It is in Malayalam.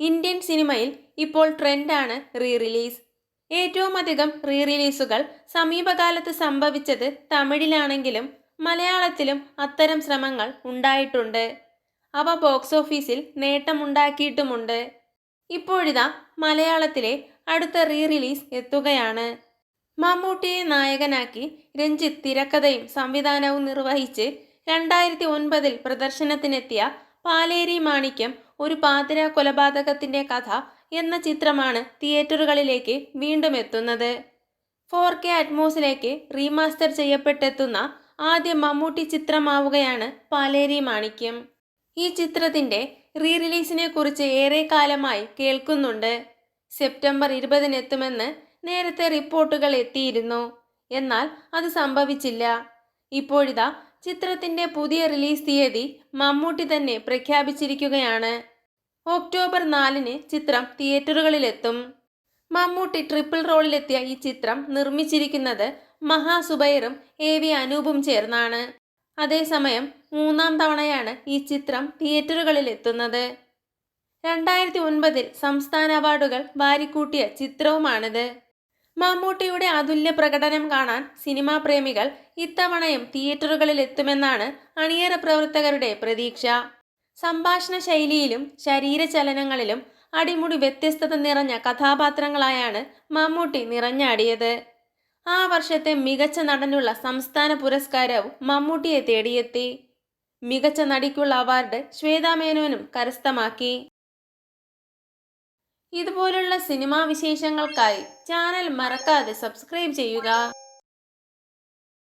ഇന്ത്യൻ സിനിമയിൽ ഇപ്പോൾ ട്രെൻഡാണ് റീ റിലീസ് ഏറ്റവും അധികം റീ റിലീസുകൾ സമീപകാലത്ത് സംഭവിച്ചത് തമിഴിലാണെങ്കിലും മലയാളത്തിലും അത്തരം ശ്രമങ്ങൾ ഉണ്ടായിട്ടുണ്ട്. അവ ബോക്സ് ഓഫീസിൽ നേട്ടമുണ്ടാക്കിയിട്ടുമുണ്ട്. ഇപ്പോഴിതാ മലയാളത്തിലെ അടുത്ത റീ റിലീസ് എത്തുകയാണ്. മമ്മൂട്ടിയെ നായകനാക്കി രഞ്ജിത്ത് തിരക്കഥയും സംവിധാനവും നിർവഹിച്ച് രണ്ടായിരത്തി ഒൻപതിൽ പ്രദർശനത്തിനെത്തിയ പാലേരി മാണിക്യം ഒരു പാതിര കൊലപാതകത്തിന്റെ കഥ എന്ന ചിത്രമാണ് തിയേറ്ററുകളിലേക്ക് വീണ്ടും എത്തുന്നത്. ഫോർ കെ അറ്റ്മോസിലേക്ക് റീമാസ്റ്റർ ചെയ്യപ്പെട്ടെത്തുന്ന ആദ്യ മമ്മൂട്ടി ചിത്രമാവുകയാണ് പാലേരി മാണിക്യം. ഈ ചിത്രത്തിന്റെ റീ റിലീസിനെ കുറിച്ച് ഏറെ കാലമായി കേൾക്കുന്നുണ്ട്. സെപ്റ്റംബർ ഇരുപതിനെത്തുമെന്ന് നേരത്തെ റിപ്പോർട്ടുകൾ എത്തിയിരുന്നു. എന്നാൽ അത് സംഭവിച്ചില്ല. ഇപ്പോഴിതാ ചിത്രത്തിന്റെ പുതിയ റിലീസ് തീയതി മമ്മൂട്ടി തന്നെ പ്രഖ്യാപിച്ചിരിക്കുകയാണ്. ഒക്ടോബർ നാലിന് ചിത്രം തിയേറ്ററുകളിലെത്തും. മമ്മൂട്ടി ട്രിപ്പിൾ റോളിലെത്തിയ ഈ ചിത്രം നിർമ്മിച്ചിരിക്കുന്നത് മഹാസുബൈറും എ വി അനൂപും ചേർന്നാണ്. അതേസമയം മൂന്നാം തവണയാണ് ഈ ചിത്രം തിയേറ്ററുകളിൽ എത്തുന്നത് രണ്ടായിരത്തി ഒൻപതിൽ സംസ്ഥാന അവാർഡുകൾ വാരിക്കൂട്ടിയ ചിത്രവുമാണിത്. മമ്മൂട്ടിയുടെ അതുല്യ പ്രകടനം കാണാൻ സിനിമാ പ്രേമികൾ ഇത്തവണയും തിയേറ്ററുകളിൽ എത്തുമെന്നാണ് അണിയറ പ്രവർത്തകരുടെ പ്രതീക്ഷ. സംഭാഷണ ശൈലിയിലും ശരീരചലനങ്ങളിലും അടിമുടി വ്യത്യസ്തത നിറഞ്ഞ കഥാപാത്രങ്ങളായാണ് മമ്മൂട്ടി നിറഞ്ഞാടിയത്. ആ വർഷത്തെ മികച്ച നടനുള്ള സംസ്ഥാന പുരസ്കാരവും മമ്മൂട്ടിയെ തേടിയെത്തി. മികച്ച നടിക്കുള്ള അവാർഡ് ശ്വേതാ മേനോനും കരസ്ഥമാക്കി. ഇതുപോലുള്ള സിനിമാ വിശേഷങ്ങൾക്കായി ചാനൽ മറക്കാതെ സബ്സ്ക്രൈബ് ചെയ്യുക.